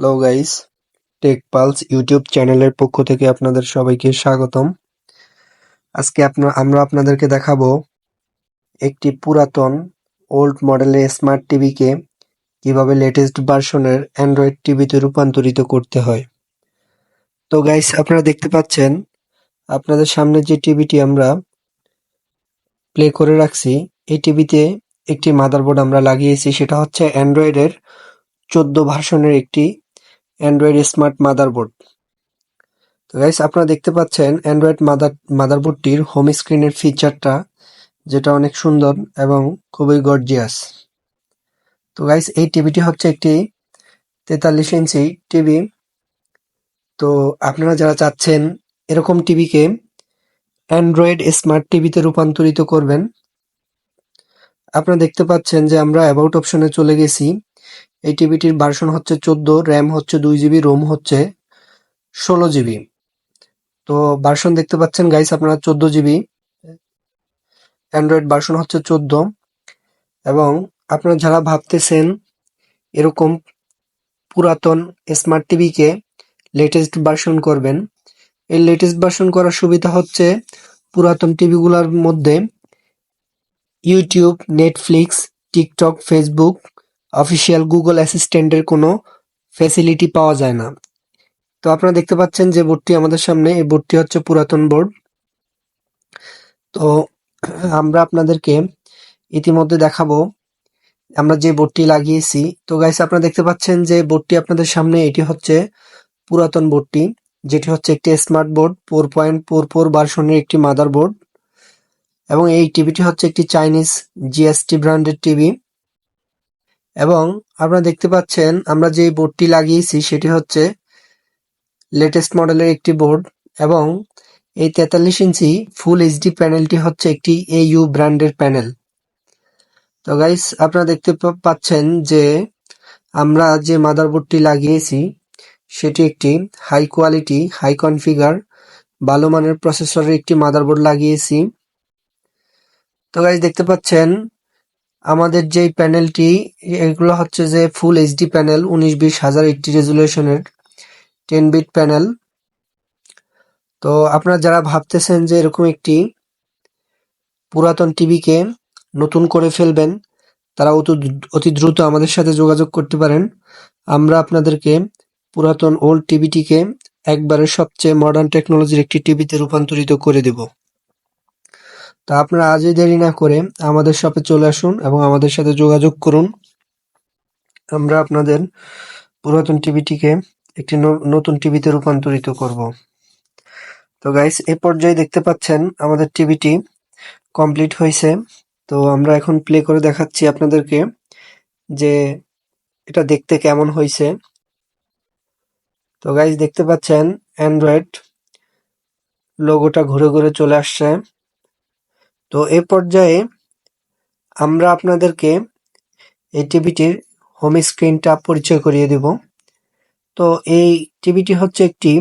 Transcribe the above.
Hello guys tech pulse YouTube চ্যানেলের পক্ষ থেকে আপনাদের সবাইকে স্বাগতম। আজকে আপনা আমরা আপনাদেরকে দেখাবো একটি পুরাতন ওল্ড মডেলের স্মার্ট টিভিকে কীভাবে লেটেস্ট ভার্সনের অ্যান্ড্রয়েড টিভিতে রূপান্তরিত করতে হয়। তো গাইস আপনারা দেখতে পাচ্ছেন, আপনাদের সামনে যে টিভিটি আমরা প্লে করে রাখছি, এই টিভিতে একটি মাদারবোর্ড আমরা লাগিয়েছি, সেটা হচ্ছে অ্যান্ড্রয়েডের চোদ্দ ভার্সনের একটি অ্যান্ড্রয়েড স্মার্ট মাদারবোর্ড তো গাইস আপনারা দেখতে পাচ্ছেন অ্যান্ড্রয়েড মাদার মাদারবোর্ডটির হোম স্ক্রিনের ফিচারটা যেটা অনেক সুন্দর এবং খুবই গর্জিয়াস তো গাইস এই টিভিটি হচ্ছে একটি তেতাল্লিশ ইঞ্চি টিভি। তো আপনারা যারা চাচ্ছেন এরকম টিভিকে অ্যান্ড্রয়েড স্মার্ট টিভিতে রূপান্তরিত করবেন, আপনারা দেখতে পাচ্ছেন যে আমরা অ্যাবাউট অপশনে চলে গেছি। এই টিভিটির ভার্সন হচ্ছে চোদ্দ র্যাম হচ্ছে দুই জিবি রোম হচ্ছে ষোলো জিবি তো ভার্সন দেখতে পাচ্ছেন গাইস আপনারা চোদ্দ জিবি অ্যান্ড্রয়েড ভার্সন হচ্ছে চোদ্দ। এবং আপনারা যারা ভাবতেছেন এরকম পুরাতন স্মার্ট টিভিকে লেটেস্ট ভার্সন করবেন, এই লেটেস্ট ভার্সন করার সুবিধা হচ্ছে পুরাতন টিভিগুলোর মধ্যে YouTube Netflix TikTok Facebook official Google অ্যাসিস্ট্যান্টের কোনো ফ্যাসিলিটি পাওয়া যায় না। তো আপনারা দেখতে পাচ্ছেন যে বোর্ডটি আমাদের সামনে, এই বোর্ডটি হচ্ছে পুরাতন বোর্ড। তো আমরা আপনাদেরকে ইতিমধ্যে দেখাবো, আমরা যে বোর্ডটি লাগিয়েছি। তো গাইস আপনারা দেখতে পাচ্ছেন যে বোর্ডটি আপনাদের সামনে, এটি হচ্ছে পুরাতন বোর্ডটি, যেটি হচ্ছে একটি smart board four point four four ভার্সনের একটি মাদার বোর্ড এবং এই টিভিটি হচ্ছে একটি চাইনিজ জিএসটি ব্র্যান্ডের টিভি এবং আপনারা দেখতে পাচ্ছেন, আমরা যে বোর্ডটি লাগিয়েছি সেটি হচ্ছে লেটেস্ট মডেলের একটি বোর্ড এবং এই তেতাল্লিশ ইঞ্চি ফুল এইচডি প্যানেলটি হচ্ছে একটি এ এইউ ব্র্যান্ডের প্যানেল তো গাইস আপনারা দেখতে পাচ্ছেন যে আমরা যে মাদারবোর্ডটি লাগিয়েছি, সেটি একটি হাই কোয়ালিটি হাই কনফিগার ভালো মানের প্রসেসরের একটি মাদারবোর্ড লাগিয়েছি। তো গাইস দেখতে পাচ্ছেন আমাদের যে প্যানেলটি, এগুলো হচ্ছে যে ফুল এইচডি প্যানেল উনিশ বিশ হাজার এইটটি রেজুলেশনের টেন বিট প্যানেল তো আপনারা যারা ভাবতেছেন যে এরকম একটি পুরাতন টিভিকে নতুন করে ফেলবেন, তারা অতি অতি দ্রুত আমাদের সাথে যোগাযোগ করতে পারেন। আমরা আপনাদেরকে পুরাতন ওল্ড টিভিটিকে একবারে সবচেয়ে মডার্ন টেকনোলজির একটি টিভিতে রূপান্তরিত করে দেব। তা আপনারা আজই দেরি না করে আমাদের শপে চলে আসুন এবং আমাদের সাথে যোগাযোগ করুন। আমরা আপনাদের পুরাতন টিভিটিকে একটি নতুন টিভিতে রূপান্তরিত করব। তো গাইস এ পর্যায়ে দেখতে পাচ্ছেন আমাদের টিভিটি কমপ্লিট হয়েছে। তো আমরা এখন প্লে করে দেখাচ্ছি আপনাদেরকে যে এটা দেখতে কেমন হয়েছে। তো গাইস দেখতে পাচ্ছেন অ্যান্ড্রয়েড লোগোটা ঘুরে ঘুরে চলে আসছে। তো এ পর্যায়ে আমরা আপনাদেরকে এই টিভিটির হোম স্ক্রিনটা পরিচয় করিয়ে দেব। তো এই টিভিটি হচ্ছে একটি